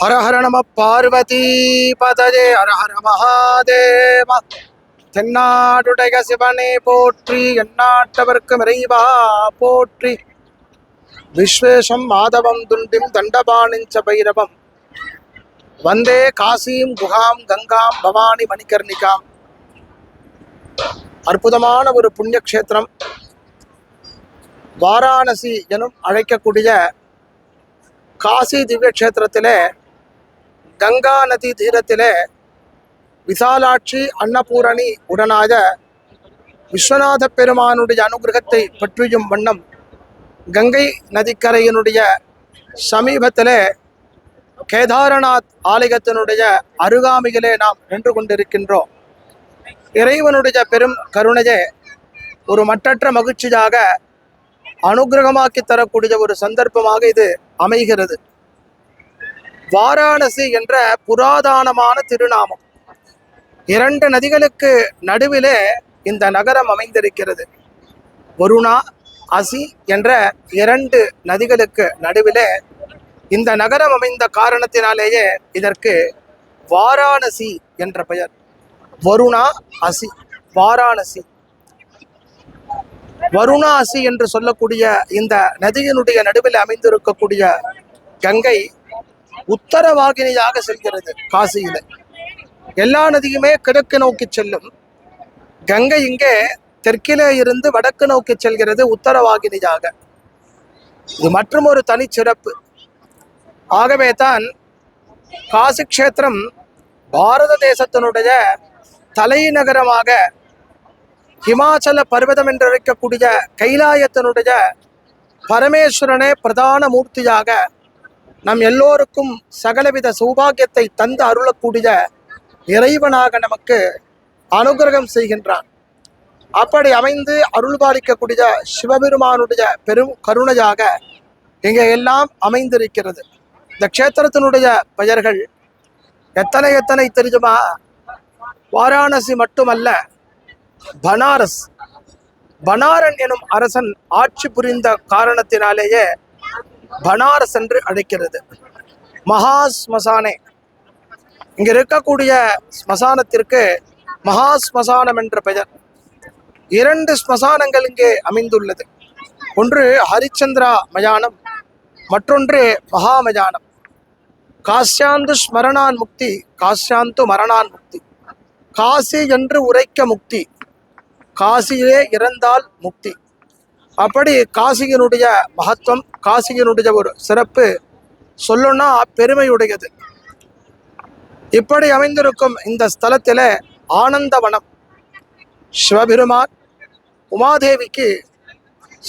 ஹர ஹர நம பார்வதி பதஜே ஹர ஹர மகாதேவ. தென்னாடுடைய சிவனே போற்றி எந்நாட்டவர்க்கும் இறைவா போற்றி. விஸ்வேஷம் மாதவம் துண்டிம் தண்டபாணிஞ்ச பைரவம். வந்தே காசியும் குகாம் கங்காம் பவானி மணிகர்ணிகாம். அற்புதமான ஒரு புண்ணியக்ஷேத்திரம். வாராணசி எனும் அழைக்கக்கூடிய காசி திவ்யக்ஷேத்திரத்திலே கங்கா நதி தீரத்திலே விசாலாட்சி அன்னபூரணி உடனாக விஸ்வநாத பெருமானுடைய அனுகிரகத்தை பற்றியும் வண்ணம் கங்கை நதிக்கரையினுடைய சமீபத்திலே கேதாரநாத் ஆலயத்தினுடைய அருகாமையிலே நாம் நின்று கொண்டிருக்கின்றோம். இறைவனுடைய பெரும் கருணையே ஒரு மட்டற்ற மகிழ்ச்சியாக அனுகிரகமாக்கி தரக்கூடிய ஒரு சந்தர்ப்பமாக இது அமைகிறது. வாராணசி என்ற புராதனமான திருநாமம். இரண்டு நதிகளுக்கு நடுவிலே இந்த நகரம் அமைந்திருக்கிறது. வருணா அசி என்ற இரண்டு நதிகளுக்கு நடுவிலே இந்த நகரம் அமைந்த காரணத்தினாலேயே இதற்கு வாராணசி என்ற பெயர். வருணா அசி வாராணசி. வருணாசி என்று சொல்லக்கூடிய இந்த நதியினுடைய நடுவில் அமைந்திருக்கக்கூடிய கங்கை உத்தரவாகினியாக செல்கிறது காசியில. எல்லா நதியுமே கிழக்கு நோக்கி செல்லும். கங்கை இங்கே தெற்கிலே இருந்து வடக்கு நோக்கி செல்கிறது உத்தரவாகினியாக. இது மற்றும் ஒரு தனிச்சிறப்பு. ஆகவே தான் காசி க்ஷேத்திரம் பாரத தேசத்தினுடைய தலைநகரமாக ஹிமாச்சல பர்வதம் என்றழைக்கக்கூடிய கைலாயத்தினுடைய பரமேஸ்வரனே பிரதான மூர்த்தியாக நம் எல்லோருக்கும் சகலவித சௌபாகியத்தை தந்து அருளக்கூடிய இறைவனாக நமக்கு அனுகிரகம் செய்கின்றான். அப்படி அமைந்து அருள்பாலிக்கக்கூடிய சிவபெருமானுடைய பெரும் கருணையாக இங்கே எல்லாம் அமைந்திருக்கிறது. இந்த க்ஷேத்திரத்தினுடைய பெயர்கள் எத்தனை எத்தனை தெரியுமா? வாராணசி மட்டுமல்ல பனாரஸ். பனாரன் எனும் அரசன் ஆட்சி புரிந்த காரணத்தினாலேயே பனாரஸ் என்று அழைக்கிறது. மகா ஸ்மசானே. இங்கே இருக்கக்கூடிய ஸ்மசானத்திற்கு மகா ஸ்மசானம் என்ற பெயர். இரண்டு ஸ்மசானங்கள் இங்கே அமைந்துள்ளது. ஒன்று ஹரிச்சந்திரா மயானம் மற்றொன்று மகாமயானம் காசியாந்து ஸ்மரணான் முக்தி காசியாந்து மரணான் முக்தி. காசி என்று உரைக்க முக்தி. காசியிலே இறந்தால் முக்தி. அப்படி காசியினுடைய மகத்துவம் காசியினுடைய ஒரு சிறப்பு சொல்லணும்னா பெருமையுடையது. இப்படி அமைந்திருக்கும் இந்த ஸ்தலத்தில் ஆனந்தவனம். சிவபெருமான் உமாதேவிக்கு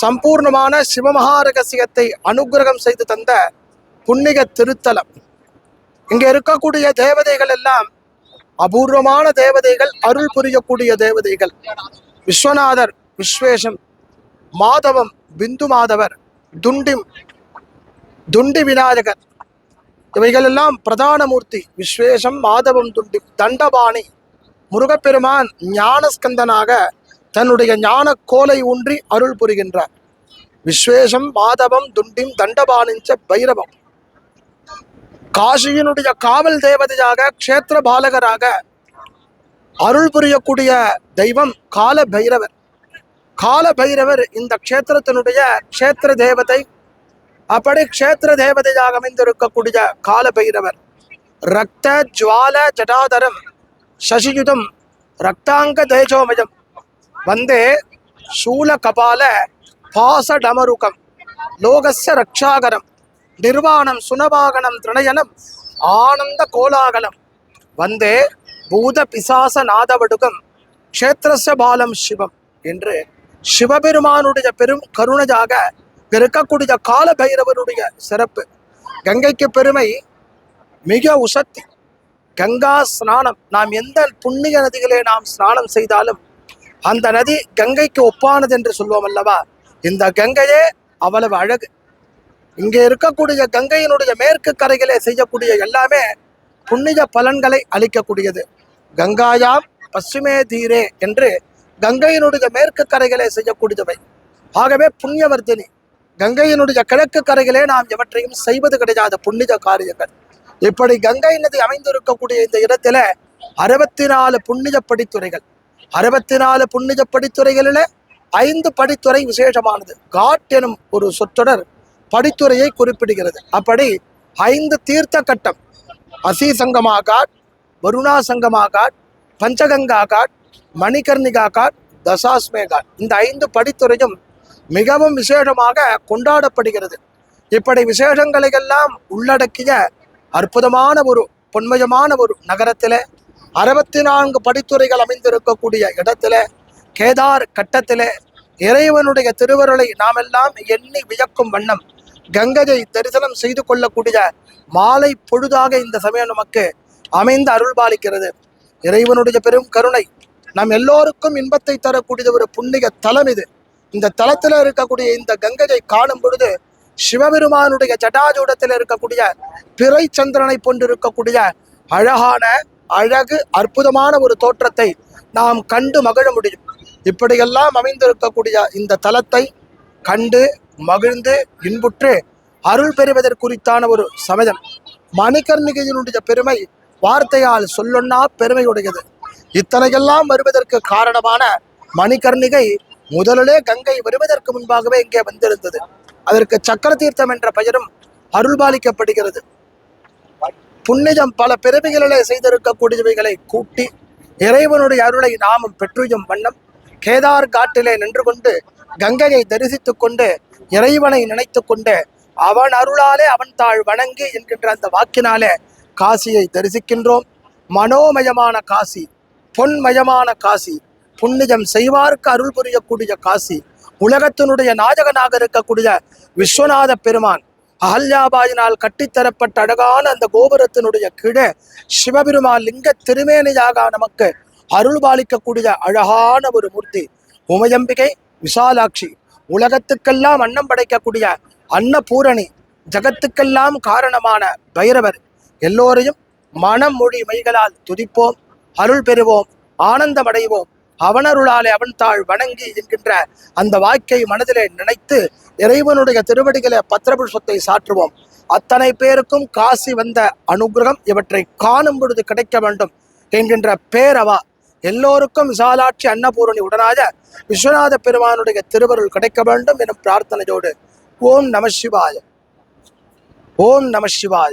சம்பூர்ணமான சிவமகாரகசியத்தை அனுகிரகம் செய்து தந்த புண்ணிய திருத்தலம். இங்கே இருக்கக்கூடிய தேவதைகள் எல்லாம் அபூர்வமான தேவதைகள் அருள் புரியக்கூடிய தேவதைகள். விஸ்வநாதர் விஸ்வேஷம் மாதவம் பிந்து மாதவர் துண்டிம் துண்டி விநாயகர். இவைகளெல்லாம் பிரதான மூர்த்தி. விஸ்வேஷம் மாதவம் துண்டி தண்டபாணி. முருகப்பெருமான் ஞானஸ்கந்தனாக தன்னுடைய ஞான கோலை ஊன்றி அருள் புரிகின்றார். விஸ்வேஷம் மாதவம் துண்டிம் தண்டபாணிஞ்ச பைரவம். காசியினுடைய காவல் தேவதையாக க்ஷேத்திர பாலகராக அருள் புரியக்கூடிய தெய்வம் கால பைரவர் கால பைரவர் இந்த க்ஷேத்திரத்தினுடைய க்ஷேத்திர தேவதை அப்படி க்ஷேத்திர தேவதையாக அமைந்திருக்கக்கூடிய கால பைரவர் ரத்த ஜுவால ஜடாதரம் சசியுதம் ரக்தாங்க தேஜோமயம் வந்தே சூல கபால பாசடமருகம் லோகஸ்ய ரக்ஷாகரம் நிர்வாணம் சுனபாகனம் திரணயனம் ஆனந்த கோலாகலம் வந்தே பூத பிசாச நாதவடுகம் க்ஷேத்திரஸ்ய பாலம் சிவம் என்று சிவபெருமானுடைய பெரும் கருணையாக இருக்கக்கூடிய கால பைரவனுடைய சிறப்பு. கங்கைக்கு பெருமை மிக உசத்தி. கங்கா ஸ்நானம். நாம் எந்த புண்ணிய நதிகளே நாம் ஸ்நானம் செய்தாலும் அந்த நதி கங்கைக்கு ஒப்பானது என்று சொல்வோம் அல்லவா? இந்த கங்கையே அவ்வளவு அழகு. இங்கே இருக்கக்கூடிய கங்கையினுடைய மேற்கு கரைகளே செய்யக்கூடிய எல்லாமே புண்ணிய பலன்களை அளிக்கக்கூடியது. கங்காயாம் பசுமே தீரே என்று கங்கையினுடைய மேற்கு கரைகளே செய்யக்கூடியவை ஆகவே புண்ணியவர்த்தினி கங்கையினுடைய கிழக்கு கரைகளே நாம் எவற்றையும் செய்வது கிடையாத புண்ணிய காரியங்கள். இப்படி கங்கை நதி அமைந்திருக்கக்கூடிய இந்த இடத்துல அறுபத்தி நாலு புண்ணிய படித்துறைகள் அறுபத்தி நாலு புண்ணிய படித்துறைகளில் ஐந்து படித்துறை விசேஷமானது. காட் எனும் ஒரு சொற்றொடர் படித்துறையை குறிப்பிடுகிறது. அப்படி ஐந்து தீர்த்த கட்டம் Assi Sangama ghat Varuna Sangama ghat Panchganga God Manikarnika God தசாஸ்மே God இந்த ஐந்து படித்துறையும் மிகவும் விசேஷமாக கொண்டாடப்படுகிறது. இப்படி விசேஷங்களை எல்லாம் உள்ளடக்கிய அற்புதமான ஒரு பொன்மயமான ஒரு நகரத்திலே அறுபத்தி நான்கு படித்துறைகள் அமைந்திருக்கக்கூடிய இடத்துல கேதார் கட்டத்திலே இறைவனுடைய திருவருளை நாமெல்லாம் எண்ணி வியக்கும் வண்ணம் கங்கையை தரிசனம் செய்து கொள்ளக்கூடிய மாலை பொழுதாக இந்த சமயம் நமக்கு அமைந்து அருள்பாலிக்கிறது. இறைவனுடைய பெரும் கருணை நம் எல்லோருக்கும் இன்பத்தை தரக்கூடிய ஒரு புண்ணிய தலம் இது. இந்த தலத்தில் இருக்கக்கூடிய இந்த கங்கையை காணும் பொழுது சிவபெருமானுடைய ஜடாஜூடத்தில் இருக்கக்கூடிய பிறை சந்திரனை போன்றிருக்கக்கூடிய அழகான அழகு அற்புதமான ஒரு தோற்றத்தை நாம் கண்டு மகிழ முடியும். இப்படியெல்லாம் அமைந்திருக்கக்கூடிய இந்த தலத்தை கண்டு மகிழ்ந்து இன்புற்று அருள் பெறுவதற்குறித்தான ஒரு சமயம். மணிகர்ணிகையினுடைய பெருமை வார்த்தையால் சொல்லொன்னா பெருமையுடையது. இத்தனையெல்லாம் வருவதற்கு காரணமான மணிகர்ணிகை முதலிலே கங்கை வருவதற்கு முன்பாகவே இங்கே வந்திருந்தது. அதற்கு சக்கர தீர்த்தம் என்ற பெயரும் அருள்பாலிக்கப்படுகிறது. புண்ணியம் பல பிறவிகளிலே செய்திருக்கக்கூடியவைகளை கூட்டி இறைவனுடைய அருளை நாமும் பெற்றுயும் வண்ணம் கேதார் காட்டிலே நின்று கொண்டு கங்கையை தரிசித்துக் கொண்டு இறைவனை நினைத்து கொண்டு அவன் அருளாலே அவன் தாழ் வணங்கி என்கின்ற அந்த வாக்கினாலே காசியை தரிசிக்கின்றோம். மனோமயமான காசி. பொன்மயமான காசி. புண்ணியம் செய்வார்க்கு அருள் புரியக்கூடிய காசி. உலகத்தினுடைய நாயகனாக இருக்கக்கூடிய விஸ்வநாத பெருமான். அகல்யாபாயினால் கட்டித்தரப்பட்ட அழகான அந்த கோபுரத்தினுடைய கீழே சிவபெருமான் லிங்க திருமேனியாக நமக்கு அருள் பாலிக்கக்கூடிய அழகான ஒரு மூர்த்தி. உமையம்பிகை விசாலாட்சி. உலகத்துக்கெல்லாம் அன்னம் படைக்கக்கூடிய அன்னபூரணி. ஜகத்துக்கெல்லாம் காரணமான பைரவர். எல்லோரையும் மனம் மொழி மைகளால் துதிப்போம். அருள் பெறுவோம் ஆனந்தம் அடைவோம் அவனருளாலே அவன் தாழ் வணங்கி என்கின்ற அந்த வாக்கை மனதிலே நினைத்து இறைவனுடைய திருவடிகளை பத்திரபுஷ்பத்தை சாற்றுவோம். அத்தனை பேருக்கும் காசி வந்த அனுகிரகம் இவற்றை காணும் பொழுது கிடைக்க வேண்டும் என்கின்ற பேரவா எல்லோருக்கும் விசாலாட்சி அன்னபூரணி உடனாக விஸ்வநாத பெருமானுடைய திருவருள் கிடைக்க வேண்டும் எனும் பிரார்த்தனையோடு ஓம் நம சிவாய. ஓம் நம சிவாய.